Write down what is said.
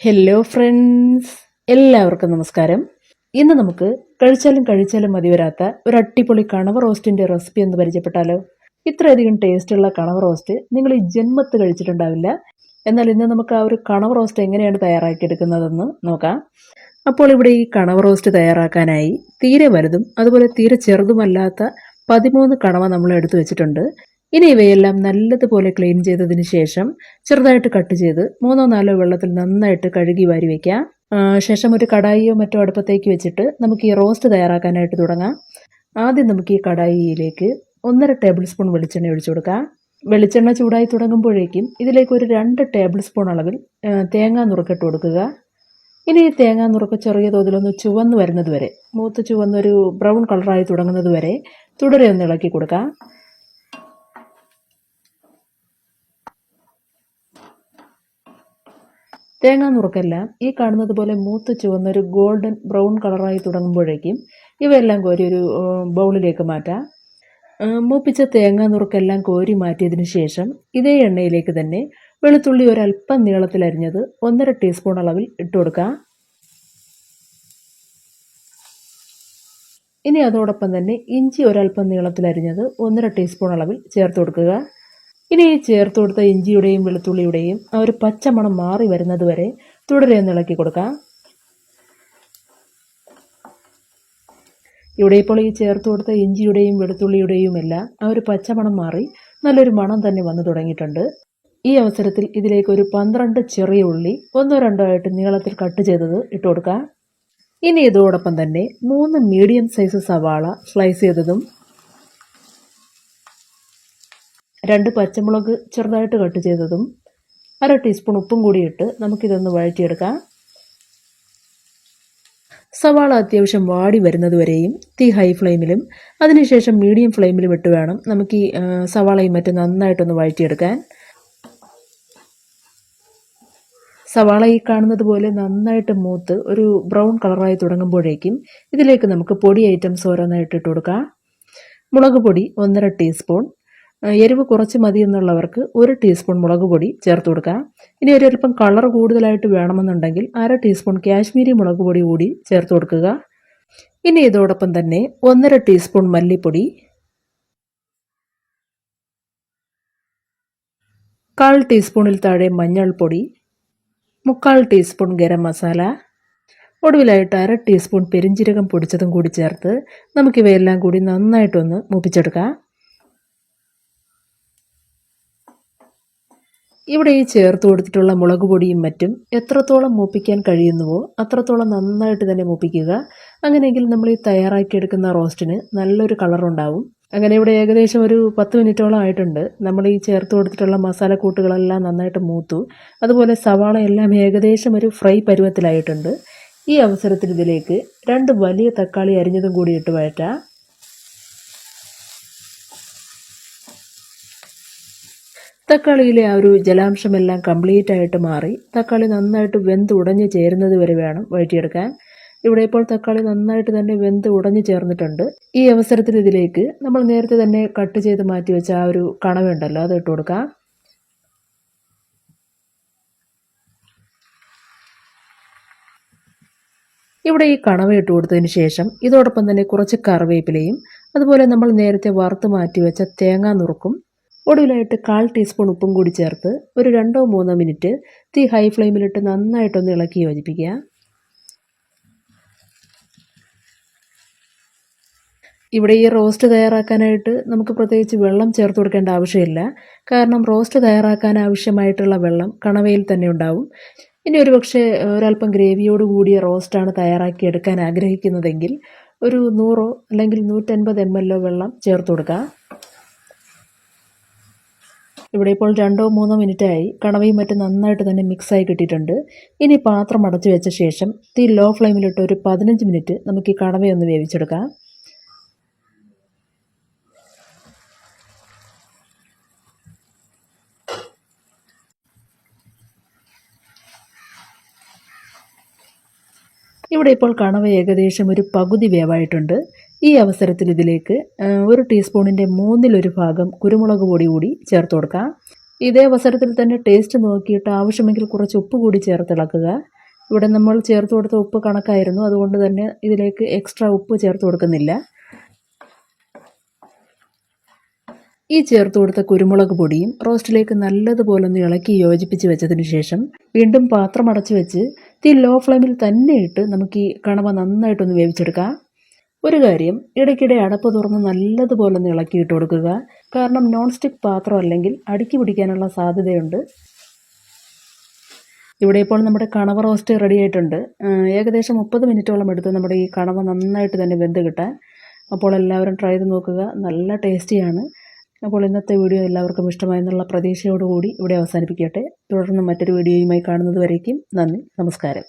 Hello friends എല്ലാവർക്കും നമസ്കാരം. ഇന്ന് നമുക്ക് കഴിച്ചാലും കഴിച്ചാലും മതി വരാത്ത ഒരു അട്ടിപ്പൊളി കണവ റോസ്റ്റിന്റെ റെസിപ്പി എന്ന് പരിചയപ്പെട്ടാലോ? ഇത്രയധികം ടേസ്റ്റുള്ള കണവ റോസ്റ്റ് നിങ്ങൾ ഈ ജന്മത്ത് കഴിച്ചിട്ടുണ്ടാവില്ല. എന്നാൽ ഇന്ന് നമുക്ക് ആ ഒരു കണവ റോസ്റ്റ് എങ്ങനെയാണ് തയ്യാറാക്കിയെടുക്കുന്നതെന്ന് നോക്കാം. അപ്പോൾ ഇവിടെ ഈ കണവ റോസ്റ്റ് തയ്യാറാക്കാനായി തീരെ വലുതും അതുപോലെ തീരെ ചെറുതുമല്ലാത്ത പതിമൂന്ന് കണവ നമ്മൾ എടുത്തു വെച്ചിട്ടുണ്ട്. ഇനി ഇവയെല്ലാം നല്ലതുപോലെ ക്ലീൻ ചെയ്തതിന് ശേഷം ചെറുതായിട്ട് കട്ട് ചെയ്ത് മൂന്നോ നാലോ വെള്ളത്തിൽ നന്നായിട്ട് കഴുകി വാരി വയ്ക്കാം ശേഷം ഒരു കടായിയോ മറ്റോ അടുപ്പത്തേക്ക് വെച്ചിട്ട് നമുക്ക് ഈ റോസ്റ്റ് തയ്യാറാക്കാനായിട്ട് തുടങ്ങാം. ആദ്യം നമുക്ക് ഈ കടായിയിലേക്ക് ഒന്നര ടേബിൾ സ്പൂൺ വെളിച്ചെണ്ണ ഒഴിച്ചു കൊടുക്കാം. വെളിച്ചെണ്ണ ചൂടായി തുടങ്ങുമ്പോഴേക്കും ഇതിലേക്ക് ഒരു രണ്ട് ടേബിൾ സ്പൂൺ അളവിൽ തേങ്ങ നുറുക്കിട്ട് കൊടുക്കുക. ഇനി ഈ തേങ്ങാ നുറുക്ക് ചെറിയ തോതിലൊന്ന് ചുവന്ന് വരുന്നത് വരെ മൂത്ത് ചുവന്നൊരു ബ്രൗൺ കളറായി തുടങ്ങുന്നത് വരെ തുടരെ ഒന്ന് ഇളക്കി കൊടുക്കാം. തേങ്ങാ നുറുക്കെല്ലാം ഈ കാണുന്നത് പോലെ മൂത്ത് ചുവന്നൊരു ഗോൾഡൻ ബ്രൗൺ കളറായി തുടങ്ങുമ്പോഴേക്കും ഇവയെല്ലാം കോരി ഒരു ബൗളിലേക്ക് മാറ്റാം. മൂപ്പിച്ച തേങ്ങാ നുറുക്കെല്ലാം കോരി മാറ്റിയതിന് ശേഷം ഇതേ എണ്ണയിലേക്ക് തന്നെ വെളുത്തുള്ളി ഒരല്പം നീളത്തിൽ അരിഞ്ഞത് ഒന്നര ടീസ്പൂൺ അളവിൽ ഇട്ട് കൊടുക്കാം. ഇനി അതോടൊപ്പം തന്നെ ഇഞ്ചി ഒരല്പം നീളത്തിൽ അരിഞ്ഞത് ഒന്നര ടീസ്പൂൺ അളവിൽ ചേർത്ത് കൊടുക്കുക. ഇനി ഈ ചേർത്ത് കൊടുത്ത ഇഞ്ചിയുടെയും വെളുത്തുള്ളിയുടെയും ആ ഒരു പച്ചമണം മാറി വരുന്നത് വരെ തുടരെ ഒന്ന് ഇളക്കി കൊടുക്കാം. ഇവിടെ ഇപ്പോൾ ഈ ചേർത്ത് കൊടുത്ത ഇഞ്ചിയുടെയും വെളുത്തുള്ളിയുടെയും എല്ലാം ആ ഒരു പച്ചമണം മാറി നല്ലൊരു മണം തന്നെ വന്നു തുടങ്ങിയിട്ടുണ്ട്. ഈ അവസരത്തിൽ ഇതിലേക്ക് ഒരു പന്ത്രണ്ട് ചെറിയ ഉള്ളി ഒന്നോ രണ്ടോ ആയിട്ട് നീളത്തിൽ കട്ട് ചെയ്തത് ഇട്ട് കൊടുക്കാം. ഇനി ഇതോടൊപ്പം തന്നെ മൂന്ന് മീഡിയം സൈസ് സവാള സ്ലൈസ് ചെയ്തതും രണ്ട് പച്ചമുളക് ചെറുതായിട്ട് കട്ട് ചെയ്തതും അര ടീസ്പൂൺ ഉപ്പും കൂടി ഇട്ട് നമുക്കിതൊന്ന് വഴറ്റിയെടുക്കാം. സവാള അത്യാവശ്യം വാടി വരുന്നത് വരെയും തീ ഹൈ ഫ്ലെയിമിലും അതിനുശേഷം മീഡിയം ഫ്ലെയിമിലും ഇട്ട് വേണം നമുക്ക് ഈ സവാളയും മറ്റും നന്നായിട്ടൊന്ന് വഴറ്റിയെടുക്കാൻ. സവാള ഈ കാണുന്നത് പോലെ നന്നായിട്ട് മൂത്ത് ഒരു ബ്രൗൺ കളറായി തുടങ്ങുമ്പോഴേക്കും ഇതിലേക്ക് നമുക്ക് പൊടി ഐറ്റംസ് ഓരോന്നായിട്ട് ഇട്ട് കൊടുക്കാം. മുളക് പൊടി ഒന്നര ടീസ്പൂൺ എരിവ് കുറച്ച് മതി എന്നുള്ളവർക്ക് ഒരു ടീസ്പൂൺ മുളക് പൊടി ചേർത്ത് കൊടുക്കാം. ഇനി ഒരു അല്പം കളർ കൂടുതലായിട്ട് വേണമെന്നുണ്ടെങ്കിൽ അര ടീസ്പൂൺ കാശ്മീരി മുളക് പൊടി കൂടി ചേർത്ത് കൊടുക്കുക. ഇനി ഇതോടൊപ്പം തന്നെ ഒന്നര ടീസ്പൂൺ മല്ലിപ്പൊടി കാൽ ടീസ്പൂണിൽ താഴെ മഞ്ഞൾപ്പൊടി മുക്കാൽ ടീസ്പൂൺ ഗരം മസാല ഒടുവിലായിട്ട് അര ടീസ്പൂൺ പെരിഞ്ചീരകം പൊടിച്ചതും കൂടി ചേർത്ത് നമുക്കിവയെല്ലാം കൂടി നന്നായിട്ടൊന്ന് മൂപ്പിച്ചെടുക്കാം. ഇവിടെ ഈ ചേർത്ത് കൊടുത്തിട്ടുള്ള മുളക് പൊടിയും മറ്റും എത്രത്തോളം മൂപ്പിക്കാൻ കഴിയുന്നുവോ അത്രത്തോളം നന്നായിട്ട് തന്നെ മൂപ്പിക്കുക. അങ്ങനെയെങ്കിൽ നമ്മൾ ഈ തയ്യാറാക്കിയെടുക്കുന്ന റോസ്റ്റിന് നല്ലൊരു കളറുണ്ടാവും അങ്ങനെ ഇവിടെ ഏകദേശം ഒരു പത്ത് മിനിറ്റോളം ആയിട്ടുണ്ട്. നമ്മൾ ഈ ചേർത്ത് കൊടുത്തിട്ടുള്ള മസാല കൂട്ടുകളെല്ലാം നന്നായിട്ട് മൂത്തു. അതുപോലെ സവാള എല്ലാം ഏകദേശം ഒരു ഫ്രൈ പരുവത്തിലായിട്ടുണ്ട്. ഈ അവസരത്തിൽ ഇതിലേക്ക് രണ്ട് വലിയ തക്കാളി അരിഞ്ഞതും കൂടി ഇട്ട് വഴറ്റാം. തക്കാളിയിലെ ആ ഒരു ജലാംശമെല്ലാം കംപ്ലീറ്റ് ആയിട്ട് മാറി തക്കാളി നന്നായിട്ട് വെന്ത് ഉടഞ്ഞ് ചേരുന്നത് വരെ വേണം വഴറ്റിയെടുക്കാൻ. ഇവിടെ ഇപ്പോൾ തക്കാളി നന്നായിട്ട് തന്നെ വെന്ത് ഉടഞ്ഞു ചേർന്നിട്ടുണ്ട്. ഈ അവസരത്തിൽ ഇതിലേക്ക് നമ്മൾ നേരത്തെ തന്നെ കട്ട് ചെയ്ത് മാറ്റി വെച്ച ആ ഒരു കണവുണ്ടല്ലോ അത് ഇട്ട് കൊടുക്കാം. ഇവിടെ ഈ കണവ ഇട്ട് കൊടുത്തതിന് ശേഷം ഇതോടൊപ്പം തന്നെ കുറച്ച് കറിവേപ്പിലയും അതുപോലെ നമ്മൾ നേരത്തെ വറുത്ത് മാറ്റി വെച്ച തേങ്ങാ നുറുക്കും ഒടുവിലായിട്ട് കാൽ ടീസ്പൂൺ ഉപ്പും കൂടി ചേർത്ത് ഒരു രണ്ടോ മൂന്നോ മിനിറ്റ് തീ ഹൈ ഫ്ലെയിമിലിട്ട് നന്നായിട്ടൊന്ന് ഇളക്കി യോജിപ്പിക്കുക. ഇവിടെ ഈ റോസ്റ്റ് തയ്യാറാക്കാനായിട്ട് നമുക്ക് പ്രത്യേകിച്ച് വെള്ളം ചേർത്ത് കൊടുക്കേണ്ട ആവശ്യമില്ല. കാരണം റോസ്റ്റ് തയ്യാറാക്കാൻ ആവശ്യമായിട്ടുള്ള വെള്ളം കണവയിൽ തന്നെ ഉണ്ടാവും. ഇനി ഒരു പക്ഷേ ഒരല്പം ഗ്രേവിയോട് കൂടിയ റോസ്റ്റാണ് തയ്യാറാക്കി എടുക്കാൻ ആഗ്രഹിക്കുന്നതെങ്കിൽ ഒരു നൂറോ അല്ലെങ്കിൽ നൂറ്റൻപത് എം എല്ലോ വെള്ളം ചേർത്ത് കൊടുക്കുക. ഇവിടെ ഇപ്പോൾ രണ്ടോ മൂന്നോ മിനിറ്റായി കണവയും മറ്റും നന്നായിട്ട് തന്നെ മിക്സായി കിട്ടിയിട്ടുണ്ട്. ഇനി പാത്രം അടച്ചു വെച്ച ശേഷം തീ ലോ ഫ്ലെയിമിലിട്ട് ഒരു പതിനഞ്ച് മിനിറ്റ് നമുക്ക് ഈ കണവയൊന്ന് വേവിച്ചെടുക്കാം. ഇവിടെ ഇപ്പോൾ കണവ ഏകദേശം ഒരു പകുതി വേവായിട്ടുണ്ട്. ഈ അവസരത്തിൽ ഇതിലേക്ക് ഒരു ടീസ്പൂണിന്റെ മൂന്നിലൊരു ഭാഗം കുരുമുളക് പൊടി കൂടി ചേർത്ത് കൊടുക്കാം. ഇതേ അവസരത്തിൽ തന്നെ ടേസ്റ്റ് നോക്കിയിട്ട് ആവശ്യമെങ്കിൽ കുറച്ച് ഉപ്പ് കൂടി ചേർത്തിളക്കുക ഇവിടെ നമ്മൾ ചേർത്ത് കൊടുത്ത ഉപ്പ് കണക്കായിരുന്നു. അതുകൊണ്ട് തന്നെ ഇതിലേക്ക് എക്സ്ട്രാ ഉപ്പ് ചേർത്ത് കൊടുക്കുന്നില്ല. ഈ ചേർത്ത് കൊടുത്ത കുരുമുളക് പൊടിയും റോസ്റ്റിലേക്ക് നല്ലതുപോലെ ഒന്ന് ഇളക്കി യോജിപ്പിച്ച് വെച്ചതിന് ശേഷം വീണ്ടും പാത്രം അടച്ചു വെച്ച് തീ ലോ ഫ്ലെയിമിൽ തന്നെ ഇട്ട് നമുക്ക് ഈ കണവ നന്നായിട്ടൊന്ന് വേവിച്ചെടുക്കാം. ഒരു കാര്യം ഇടയ്ക്കിടെ അടപ്പ് തുറന്ന് നല്ലതുപോലെ ഒന്ന് ഇളക്കിയിട്ട് കൊടുക്കുക. കാരണം നോൺ സ്റ്റിക്ക് പാത്രം അല്ലെങ്കിൽ അടുക്കി പിടിക്കാനുള്ള സാധ്യതയുണ്ട്. ഇവിടെ ഇപ്പോൾ നമ്മുടെ കണവ റോസ്റ്റ് റെഡി ആയിട്ടുണ്ട്. ഏകദേശം മുപ്പത് മിനിറ്റോളം എടുത്ത് നമ്മുടെ ഈ കണവ നന്നായിട്ട് തന്നെ വെന്ത് കിട്ടാൻ. അപ്പോൾ എല്ലാവരും ട്രൈ ചെയ്ത് നോക്കുക. നല്ല ടേസ്റ്റിയാണ് അപ്പോൾ ഇന്നത്തെ വീഡിയോ എല്ലാവർക്കും ഇഷ്ടമായെന്നുള്ള പ്രതീക്ഷയോടുകൂടി ഇവിടെ അവസാനിപ്പിക്കട്ടെ. തുടർന്ന് മറ്റൊരു വീഡിയോയുമായി കാണുന്നത് നന്ദി. നമസ്കാരം.